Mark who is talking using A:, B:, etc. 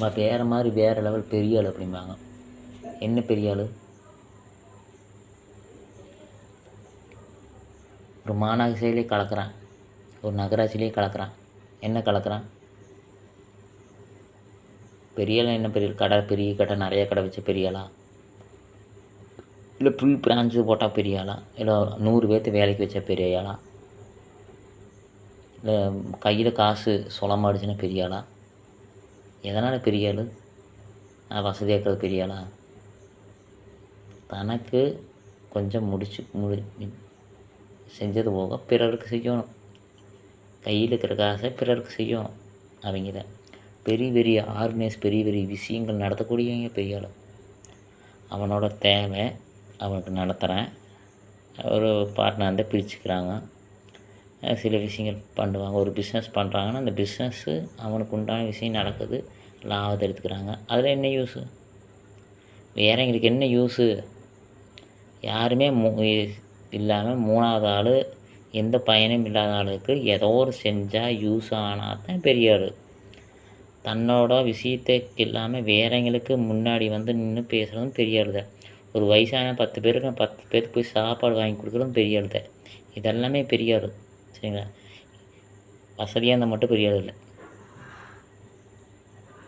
A: ம- வேறு மாதிரி வேறு லெவல் பெரிய ஆள் அப்படிம்பாங்க. என்ன பெரிய ஆள்? ஒரு மாநகராட்சியிலே கலக்கிறான். ஒரு நகராட்சியிலே கலக்கிறான். என்ன கலக்கிறான்? பெரிய என்ன பெரிய கடை பெரிய கடை நிறைய கடை வச்ச பெரிய ஆளா? இல்லை ஃபுல் பிரான்ச்சு போட்டால் பெரிய ஆளா? இல்லை நூறு பேர்த்து வேலைக்கு வச்ச பெரிய ஆளா? இல்லை கையில் காசு சொலமா பெரியாளா பெரிய எதனால் பெரிய ஆள்? நான் வசதியாக இருக்கிறது பெரிய ஆளா? தனக்கு கொஞ்சம் முடிச்சு முடி செஞ்சது போக பிறருக்கு செய்யணும். கையில் இருக்கிற காசை பிறருக்கு செய்யணும் அவங்கள. பெரிய பெரிய ஆர்கனைஸ் பெரிய பெரிய விஷயங்கள் நடத்தக்கூடியவங்க பெரிய ஆள். அவனோட தேவை அவனுக்கு நடத்துகிறேன் ஒரு பார்ட்னர் பிரிச்சுக்கிறாங்க. சில விஷயங்கள் பண்ணுவாங்க. ஒரு பிஸ்னஸ் பண்ணுறாங்கன்னா அந்த பிஸ்னஸ்ஸு அவனுக்கு உண்டான விஷயம் நடக்குது. லாபத்தை எடுத்துக்கிறாங்க. அதில் என்ன யூஸு வேறவங்களுக்கு என்ன யூஸு யாருமே மூ இல்லாமல் மூணாவது ஆள் எந்த பயனும் இல்லாத ஆளுக்கு ஏதோ ஒரு செஞ்சால் யூஸ் ஆனால் தான் பெரிய ஆள். தன்னோட விஷயத்துக்கு இல்லாமல் வேறவங்களுக்கு முன்னாடி வந்து நின்று பேசுகிறதும் பெரிய ஆள் தான். ஒரு வயசான பத்து பேருக்கு பத்து பேருக்கு போய் சாப்பாடு வாங்கி கொடுக்குறதும் பெரிய ஆள் தான். இதெல்லாமே பெரிய ஆள். சரிங்களா வசதியாக இருந்தால் மட்டும் பெரிய ஆள் இல்லை